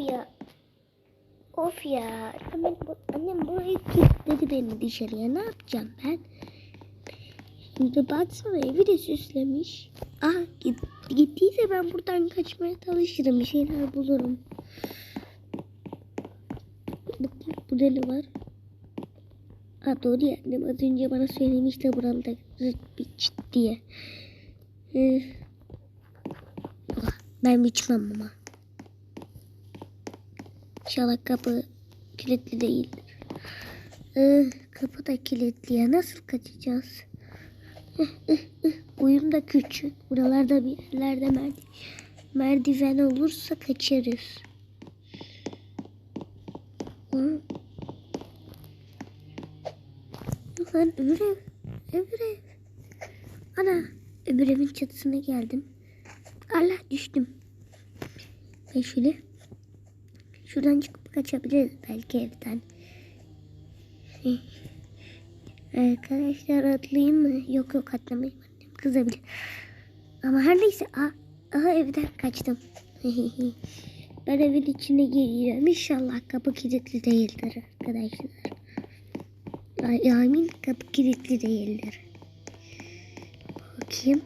ya. Of ya. Annem, annem burayı kilitledi beni dışarıya. Ne yapacağım ben? Şimdi baksana evi de süslemiş. Ah git, gittiyse ben buradan kaçmaya çalışırım. Bir şeyler bulurum. Bakayım burada ne var? Ha doğru ya. Annem az önce bana söylemişti buramda zırt bir çıt diye. Ee, ben biçmem ama. İnşallah kapı kilitli değildir. Ee, kapı da kilitli ya. Nasıl kaçacağız? Uyum da küçük. Buralarda bir yerlerde merdiven, merdiven olursa kaçarız. Lan öbür ev. Öbür ev. Ana öbür evin çatısına geldim. Allah düştüm. Ben şöyle şuradan çıkıp kaçabiliriz belki evden. Arkadaşlar atlayayım mı? Yok yok atlamayayım. Kızabilir. Ama her neyse. Aa, aha evden kaçtım. ben evin içine giriyorum. İnşallah kapı kilitli değildir arkadaşlar. Ay, kapı kilitli değildir. Bakayım.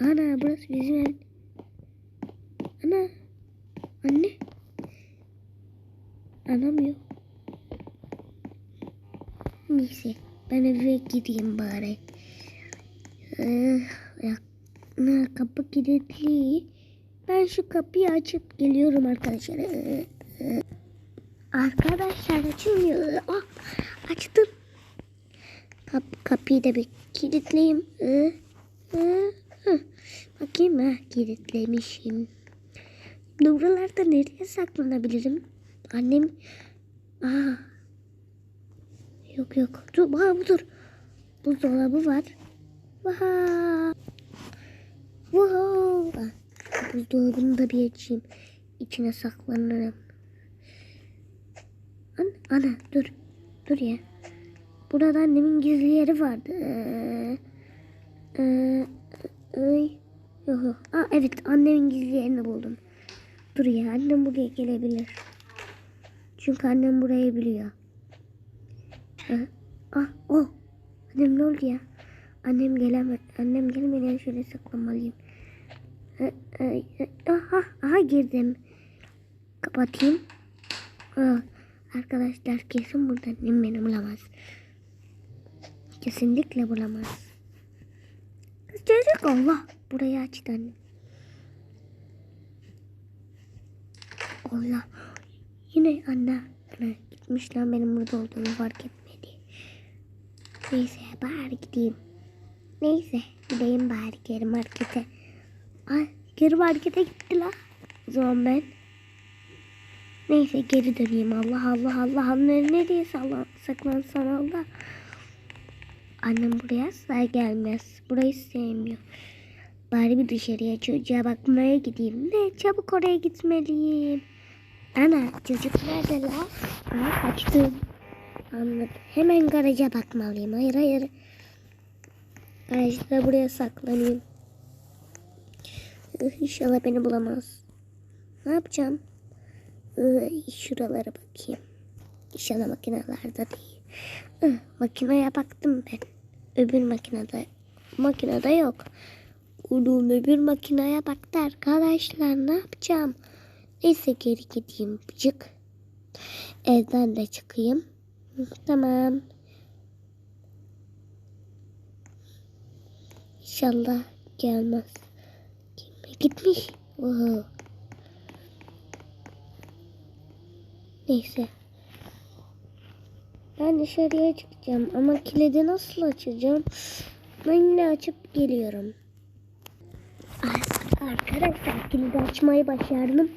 Ana burası bizim ev. Ana. Anne. Anam yok. Neyse ben eve gideyim bari. Ee, kapı kilitli. Ben şu kapıyı açıp geliyorum arkadaşlar. Ee, e, arkadaşlar açılmıyor. Ah, açtım. Kap, kapıyı da bir kilitleyeyim. Ee, hı. Bakayım ha kilitlemişim. Buralarda nereye saklanabilirim? Annem... Aa, Yok yok. Dur bana budur. Buzdolabı var. Vaha. Wow. Buzdolabını da bir açayım. İçine saklanırım. An ana dur. Dur ya. Burada annemin gizli yeri vardı. Ee, ee, ay. Yok yok. Aa, evet annemin gizli yerini buldum. Dur ya annem buraya gelebilir. Çünkü annem burayı biliyor. Ee, ah o. Annem ne oldu ya? Annem geleme annem gelmeden şöyle saklamalıyım. Ee, e, e, aha, aha girdim. Kapatayım. Aa, arkadaşlar kesin burada annem beni bulamaz. Kesinlikle bulamaz. Çocuk Allah. Burayı açtı annem. Allah. Yine anne. Ana gitmiş lan benim burada olduğumu fark etmedi. Neyse bari gideyim. Neyse gideyim bari geri markete. Ay geri markete gitti la. O zaman ben. Neyse geri döneyim Allah Allah Allah. Annem nereye sallan, saklansan Allah. Annem buraya asla gelmez. Burayı sevmiyor. Bari bir dışarıya çocuğa bakmaya gideyim. Ne çabuk oraya gitmeliyim. Ana çocuk nerede la? Aa kaçtım. Anladım. Hemen garaja bakmalıyım. Hayır hayır. Garajda buraya saklanayım. İnşallah beni bulamaz. Ne yapacağım? Şuralara bakayım. İnşallah makinelerde değil. Üh, Makineye baktım ben. Öbür makinede. Makinede yok. Oğlum öbür makineye baktı arkadaşlar. Ne yapacağım? Neyse geri gideyim. Çık. Evden de çıkayım. Tamam. İnşallah gelmez. Kime gitmiş? Oho. Neyse. Ben dışarıya çıkacağım ama kilidi nasıl açacağım? Ben yine açıp geliyorum. Ar- Arkadaşlar kilidi açmayı başardım.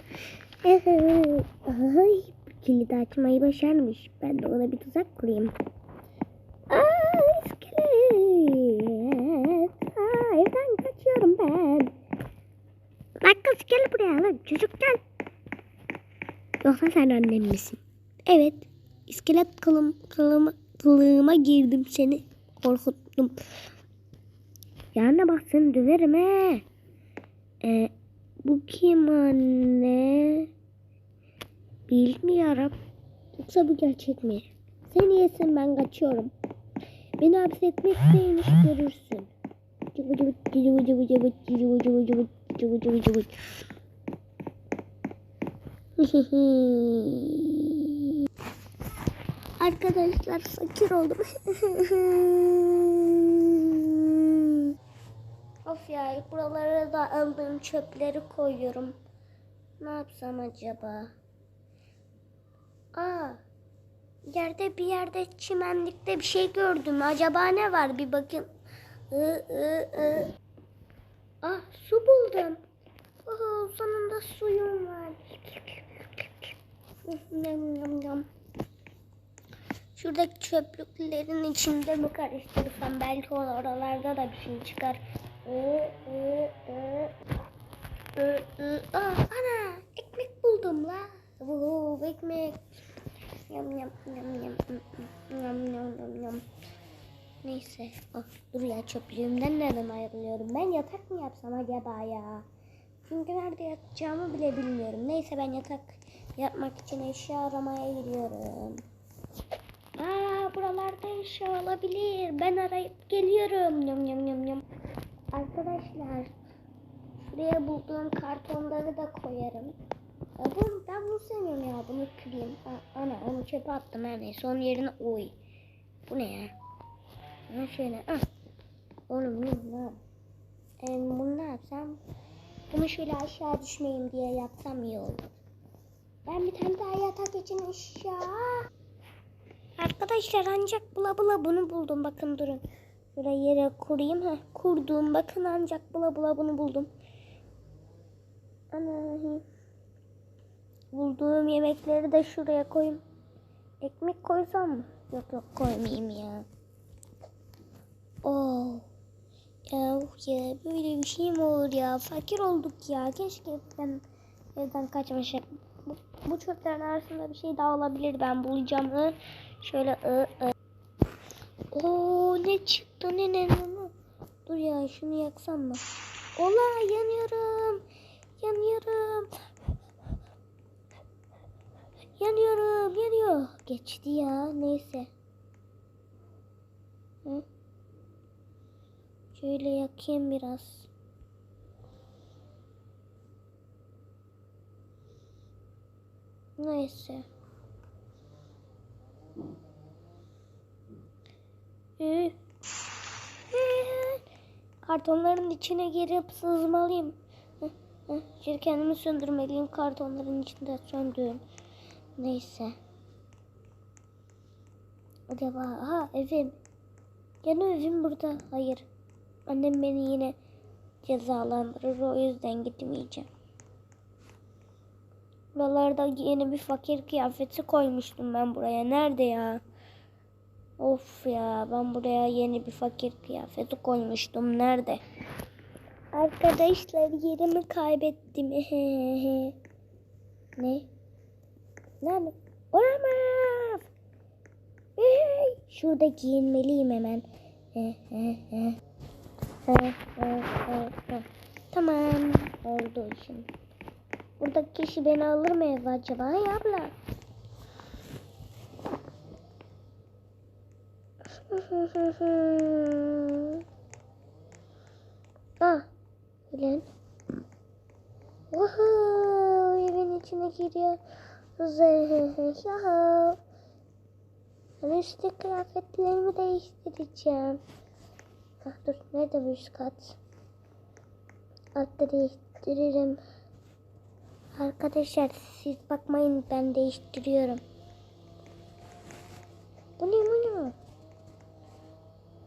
Ay, kilidi açmayı başarmış. Ben de ona bir tuzak kurayım. Aa, iskelet. Aa, evden kaçıyorum ben. Bak kız gel buraya lan. Çocuk gel. Yoksa sen annem misin? Evet. İskelet kılım, kılım, kılığıma girdim seni. Korkuttum. Yanına bak seni döverim he. E, bu kim anne? Bilmiyorum. Yoksa bu gerçek mi? Sen yesin ben kaçıyorum. Beni hapsetmek neymiş görürsün. Arkadaşlar fakir oldum of ya buralara da aldığım çöpleri koyuyorum. Ne yapsam acaba? Aa, yerde bir yerde çimenlikte bir şey gördüm. Acaba ne var? Bir bakın. Iı, ıı, ıı. Ah su buldum. Oh, sonunda suyum var. Yam, yam. Şuradaki çöplüklerin içinde mi karıştırırsam belki oralarda da bir şey çıkar. Aa, ana ekmek buldum la. Vuhu ekmek. Yam yam yam yam yam yam yam yam. Neyse. Oh, dur ya çöplüğümden neden ayrılıyorum? Ben yatak mı yapsam acaba ya? Çünkü nerede yatacağımı bile bilmiyorum. Neyse ben yatak yapmak için eşya aramaya gidiyorum. Aa buralarda eşya olabilir. Ben arayıp geliyorum. Yam yam yam yam. Arkadaşlar şuraya bulduğum kartonları da koyarım. Ya bu, ben bunu sevmiyorum ya. Bunu kırayım. Ana onu çöpe attım her neyse. Onun yerine oy. Bu ne ya? Ha şöyle. Ah. Oğlum bunu ne yap? Ee, bunu ne yapsam? Bunu şöyle aşağı düşmeyeyim diye yapsam iyi olur. Ben bir tane daha yatak için eşya. Arkadaşlar ancak bula bula bunu buldum. Bakın durun. Şuraya yere kurayım. Heh, kurdum. Bakın ancak bula bula bunu buldum. Ana. Bulduğum yemekleri de şuraya koyayım. Ekmek koysam mı? Yok yok koymayayım ya. Oh. Ya, ya böyle bir şey mi olur ya? Fakir olduk ya. Keşke ben evden kaçmışım. Bu, bu çöplerin arasında bir şey daha olabilir. Ben bulacağım. Şöyle ı, ı. Oo ne çıktı ne ne ne. Dur ya şunu yaksam mı? Ola yanıyorum. Yanıyorum. Yanıyorum, yanıyor. Geçti ya, neyse. Hı? Şöyle yakayım biraz. Neyse. Ee, ee, Kartonların içine girip sızmalıyım. Şimdi kendimi söndürmeliyim. Kartonların içinde söndüm. Neyse. Acaba ha evim. Gene evim burada. Hayır. Annem beni yine cezalandırır. O yüzden gitmeyeceğim. Buralarda yeni bir fakir kıyafeti koymuştum ben buraya. Nerede ya? Of ya ben buraya yeni bir fakir kıyafeti koymuştum. Nerede? Arkadaşlar yerimi kaybettim. ne? Nerede? Olamaz. Hey, şurada giyinmeliyim hemen. tamam. Oldu işim. Buradaki kişi beni alır mı acaba? Hay abla. ah. Ulan. Woohoo. Evin içine giriyor. Yahu. Ben üstte kıyafetlerimi değiştireceğim. Ah, dur nerede bu üst kat? Altta değiştiririm. Arkadaşlar siz bakmayın ben değiştiriyorum. Bu ne bu ne?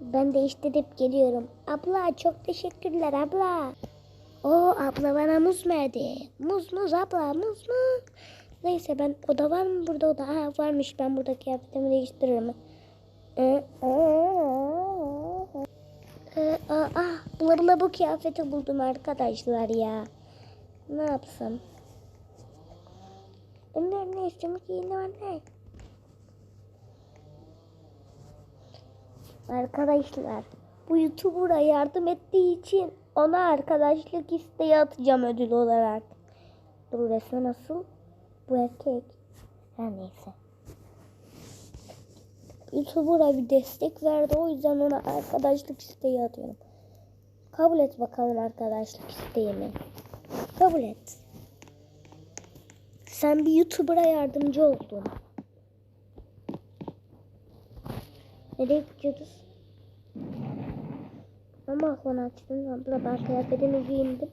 Ben değiştirip geliyorum. Abla çok teşekkürler abla. O abla bana muz verdi. Muz muz abla muz muz. Neyse ben oda var mı burada oda? Ha varmış ben burada kıyafetimi değiştiririm. Ee, ee, aa, ah, bula bula bu kıyafeti buldum arkadaşlar ya. Ne yapsam? Ne ne istiyorum ki yine var ne? Arkadaşlar bu YouTuber'a yardım ettiği için ona arkadaşlık isteği atacağım ödül olarak. Dur resmi nasıl? Bu erkek. Her neyse. YouTuber'a bir destek verdi. O yüzden ona arkadaşlık isteği atıyorum. Kabul et bakalım arkadaşlık isteğimi. Kabul et. Sen bir YouTuber'a yardımcı oldun. Nereye gidiyoruz? Ama konu açtım. Abla ben kıyafetimi giyindim.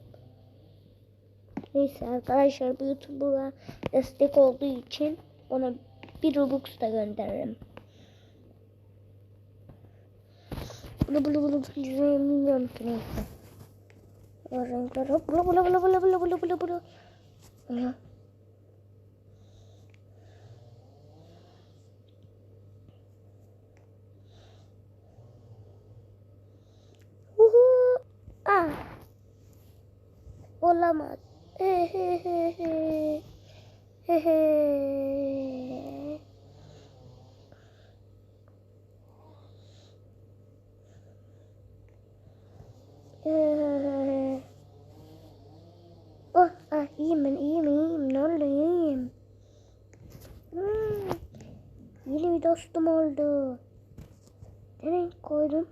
Neyse arkadaşlar bu YouTuber'a destek olduğu için ona bir Robux da gönderirim. Bulu bulu bulu bilmiyorum ki neyse. O renkler hop bulu bulu bulu bulu bulu bulu bulu bulu. olamaz. oh, ah, iyiyim ben, iyiyim, iyiyim. Ne oldu, iyiyim. Hmm. Yeni bir dostum oldu. Nereye koydum?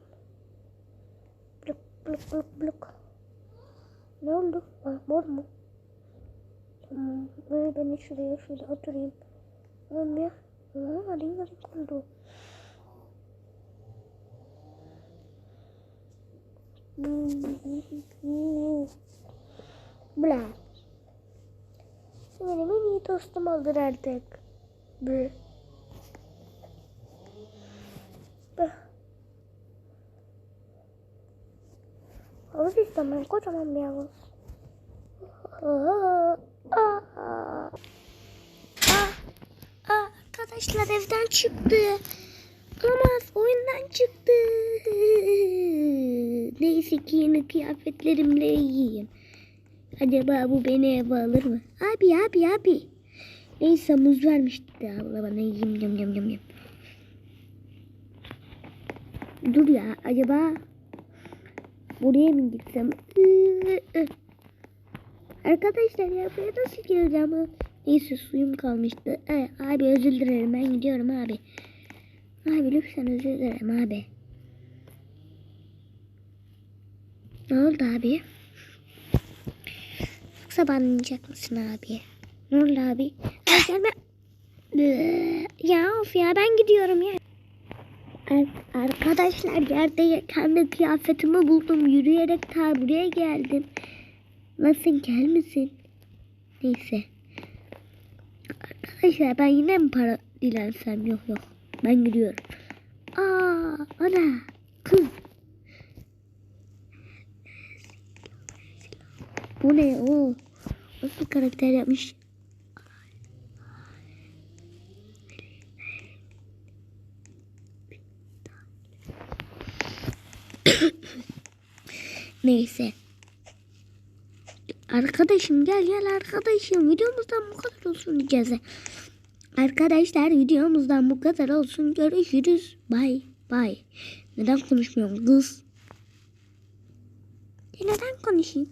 Blok, blok, blok, blok. Ah, mor mu? Tamam. Böyle ben de şuraya şöyle oturayım. Tamam ya. Aa, renk renk oldu. Bla. Sen benim en iyi dostum oldun artık. Bla. Havuz istemem. Kocaman bir havuz. Aa, arkadaşlar evden çıktı. Olamaz oyundan çıktı. Neyse ki yeni kıyafetlerimle iyiyim. Acaba bu beni eve alır mı? Abi abi abi. Neyse muz vermişti abla bana yiyeyim yum yum yum. Dur ya acaba buraya mı gitsem? Arkadaşlar ya buraya nasıl gireceğim? Neyse suyum kalmıştı. Ee, abi özür dilerim ben gidiyorum abi. Abi lütfen özür dilerim abi. Ne oldu abi? Yoksa banlayacak mısın abi? Ne oldu abi? Gelme. Ya of ya ben gidiyorum ya. Ar- arkadaşlar yerde kendi kıyafetimi buldum. Yürüyerek ta buraya geldim. Gel misin? Neyse. Arkadaşlar ben yine mi para dilensem? Yok yok. Ben gidiyorum. Aa, ana. Kız. Bu ne o? Nasıl karakter yapmış? Neyse. Arkadaşım gel gel arkadaşım. Videomuzdan bu kadar olsun diyeceğiz. Arkadaşlar videomuzdan bu kadar olsun. Görüşürüz. Bay bay. Neden konuşmuyorum kız? E neden konuşayım?